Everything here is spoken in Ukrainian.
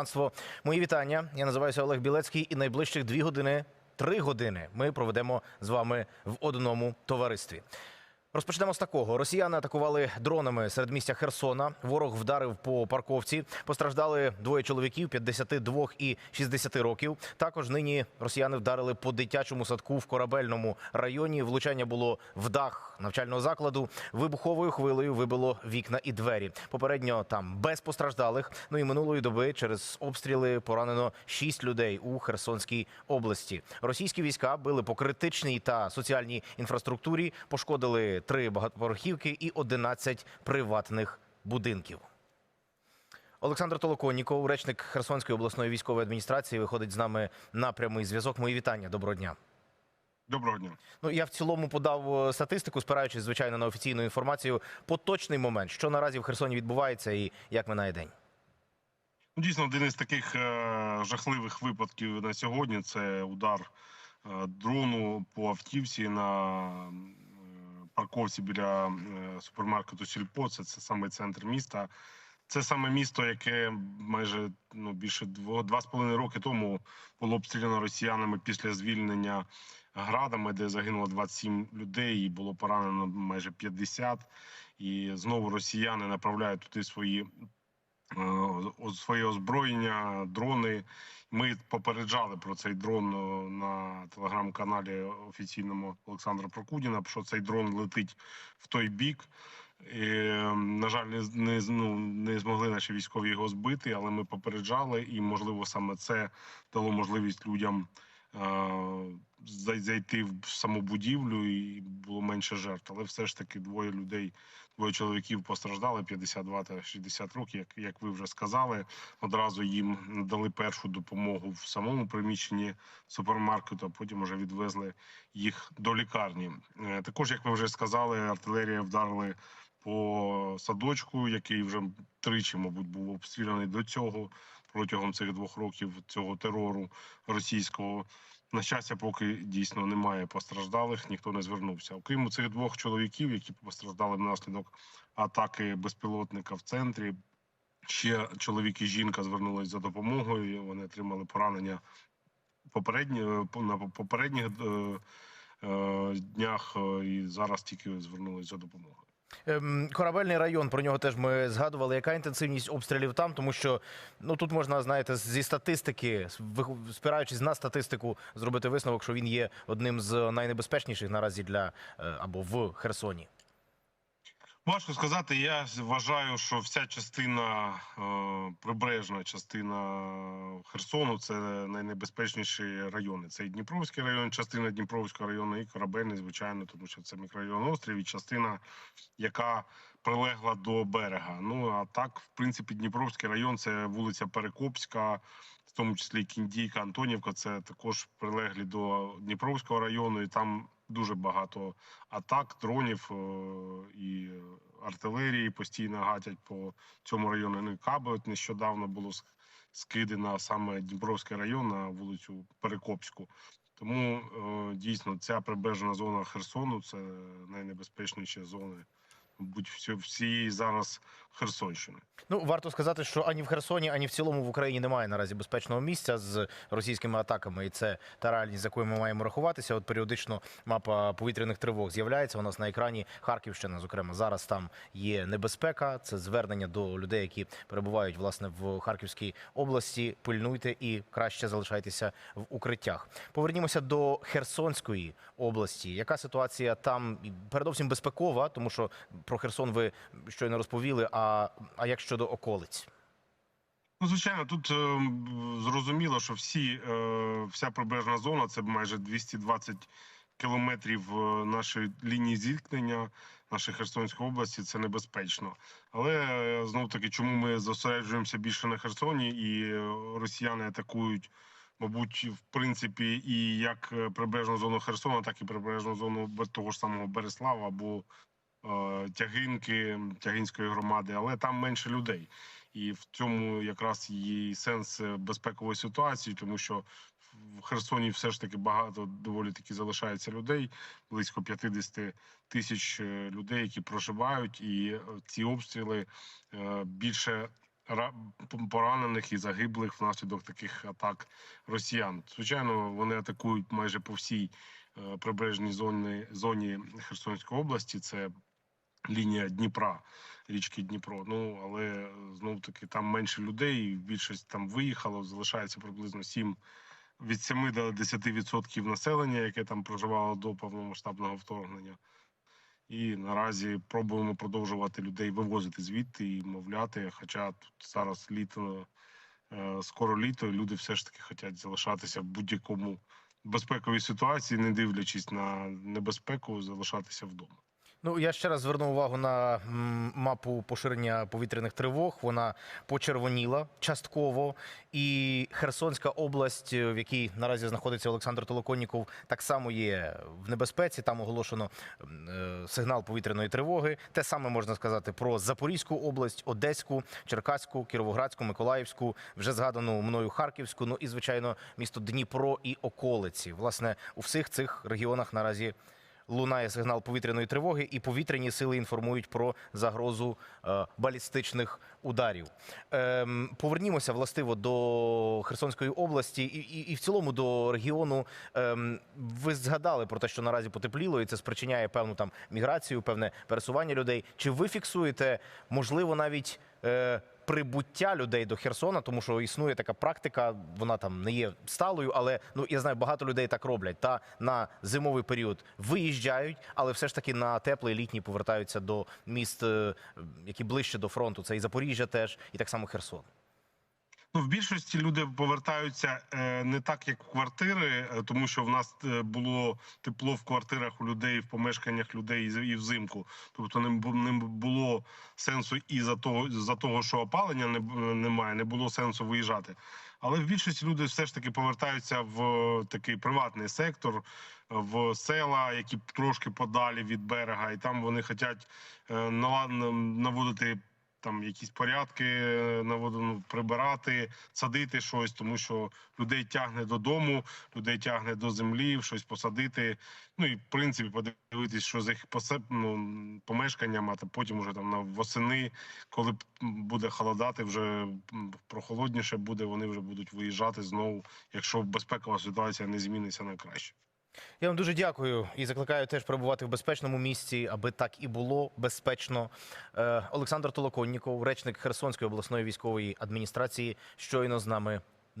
Панство, мої вітання. Я називаюся Олег Білецький, і найближчих дві години, три години ми проведемо з вами в одному товаристві. Розпочнемо з такого: росіяни атакували дронами серед місця Херсона. Ворог вдарив по парковці. Постраждали двоє чоловіків 52 і 60 років. Також нині росіяни вдарили по дитячому садку в корабельному районі. Влучання було в дах навчального закладу. Вибуховою хвилею вибило вікна і двері. Попередньо там без постраждалих. Ну і минулої доби через обстріли поранено 6 людей у Херсонській області. Російські війська били по критичній та соціальній інфраструктурі, пошкодили три багатоповерхівки і 11 приватних будинків. Олександр Толоконніков, речник Херсонської обласної військової адміністрації, виходить з нами на прямий зв'язок. Мої вітання. Доброго дня. Доброго дня. Ну я в цілому подав е, статистику, спираючись звичайно на офіційну інформацію. Поточний момент, що наразі в Херсоні відбувається, і як минає день. Ну, Дійсно, один із таких е, жахливих випадків на сьогодні це удар е, дрону по автівці на парковці біля е, супермаркету Сільпо. Це, це саме центр міста. Це саме місто, яке майже ну більше дво- два з половиною роки тому було обстріляно росіянами після звільнення градами, де загинуло 27 людей, і було поранено майже 50. І знову росіяни направляють туди свої своє озброєння, дрони. Ми попереджали про цей дрон е, на телеграм-каналі офіційному Олександра Прокудіна, що цей дрон летить в той бік. І, е, на жаль, не, не, ну, не змогли наші військові його збити, але ми попереджали, і можливо саме це дало можливість людям е, зайти в саму будівлю і було менше жертв. Але все ж таки двоє людей, двоє чоловіків постраждали 52 та 60 років. Як, як ви вже сказали, одразу їм надали першу допомогу в самому приміщенні супермаркету, а потім вже відвезли їх до лікарні. Е, Також, як ви вже сказали, артилерія вдарили по садочку, який вже тричі, мабуть, був обстріляний до цього протягом цих двох років цього терору російського. На щастя, поки дійсно немає постраждалих, ніхто не звернувся. Окрім цих двох чоловіків, які постраждали внаслідок атаки безпілотника в центрі. Ще чоловік і жінка звернулись за допомогою. Вони отримали поранення попередні е, на попередніх е, е, днях, і зараз тільки звернулись за допомогою. Ем, Корабельний район про нього теж ми згадували. Яка інтенсивність обстрілів там? Тому що ну тут можна знаєте зі статистики, спираючись на статистику, зробити висновок, що він є одним з найнебезпечніших наразі для е, або в Херсоні. Важко сказати. Я вважаю, що вся частина е, прибережна частина Херсону це найнебезпечніші райони. Це і Дніпровський район, частина Дніпровського району, і корабельний, звичайно, тому що це мікрорайон острів і частина, яка прилегла до берега. Ну а так, в принципі, Дніпровський район це вулиця Перекопська, в тому числі Кіндійка, Антонівка. Це також прилеглі до Дніпровського району, і там дуже багато атак, дронів е, і артилерії постійно гатять по цьому району. Ну і каби нещодавно було ск- скидено саме Дніпровський район на вулицю Перекопську. Тому е, дійсно ця прибережна зона Херсону це найнебезпечніші зони, всі- всієї зараз Херсонщини. Ну варто сказати, що ані в Херсоні, ані в цілому в Україні немає наразі безпечного місця з російськими атаками, і це та реальність, з якою ми маємо рахуватися. От періодично мапа повітряних тривог з'являється. У нас на екрані Харківщина. Зокрема, зараз там є небезпека. Це звернення до людей, які перебувають власне в Харківській області. Пильнуйте і краще залишайтеся в укриттях. Повернімося до Херсонської області. Яка ситуація там передовсім безпекова, тому що про Херсон ви щойно розповіли. А, а як щодо околиць? Ну, звичайно, тут е, зрозуміло, що всі, е, вся прибережна зона це майже 220 кілометрів е, нашої лінії зіткнення, нашої Херсонської області. Це небезпечно. Але е, знов таки, чому ми зосереджуємося більше на Херсоні, і е, росіяни атакують, мабуть, в принципі, і як е, прибережну зону Херсона, так і прибережну зону того ж самого Береслава або Тягинки, Тягинської громади, але там менше людей. І в цьому якраз є сенс е, безпекової ситуації, тому що в Херсоні все ж таки багато доволі таки залишається людей, близько 50 тисяч е, людей, які проживають, і е, ці обстріли е, більше ра- поранених і загиблих внаслідок таких атак росіян. Звичайно, вони атакують майже по всій е, прибережній зоні, зоні Херсонської області. Це лінія Дніпра, річки Дніпро. Ну але знов таки там менше людей, більшість там виїхало. Залишається приблизно 7 від 7 до 10% населення, яке там проживало до повномасштабного вторгнення. І наразі пробуємо продовжувати людей вивозити звідти і мовляти. Хоча тут зараз літо, е, скоро літо, і люди все ж таки хочуть залишатися в будь-якому безпековій ситуації, не дивлячись на небезпеку, залишатися вдома. Ну я ще раз зверну увагу на мапу поширення повітряних тривог. Вона почервоніла частково. І Херсонська область, в якій наразі знаходиться Олександр Толоконніков, так само є в небезпеці. Там оголошено е, сигнал повітряної тривоги. Те саме можна сказати про Запорізьку область, Одеську, Черкаську, Кіровоградську, Миколаївську, вже згадану мною Харківську. Ну і звичайно, місто Дніпро і околиці. Власне, у всіх цих регіонах наразі лунає сигнал повітряної тривоги, і повітряні сили інформують про загрозу е, балістичних ударів. Ем, повернімося властиво до Херсонської області і, і, і в цілому до регіону. Ем, ви згадали про те, що наразі потепліло, і це спричиняє певну там міграцію, певне пересування людей. Чи ви фіксуєте, можливо, навіть е, прибуття людей до Херсона, тому що існує така практика, вона там не є сталою, але ну я знаю, багато людей так роблять. Та на зимовий період виїжджають, але все ж таки на теплий літній повертаються до міст, е, які ближче до фронту. Це і Запоріжжя теж, і так само Херсон. Ну, в більшості люди повертаються е, не так, як в квартири, е, тому що в нас е, було тепло в квартирах у людей, в помешканнях людей і взимку. Тобто не, не було сенсу і за того, за того, що опалення не, немає, не було сенсу виїжджати. Але в більшості люди все ж таки повертаються в такий приватний сектор, в села, які трошки подалі від берега, і там вони хочуть наводити там якісь порядки е, наводу, ну, прибирати, садити щось, тому що людей тягне додому, людей тягне до землі, щось посадити. Ну і в принципі подивитись, що з їх посе- ну, помешканням, а потім уже там на восени, коли буде холодати, вже прохолодніше буде. Вони вже будуть виїжджати знову, якщо безпекова ситуація не зміниться на краще. Я вам дуже дякую і закликаю теж перебувати в безпечному місці, аби так і було безпечно. Е, Олександр Толоконніков, речник Херсонської обласної військової адміністрації, щойно з нами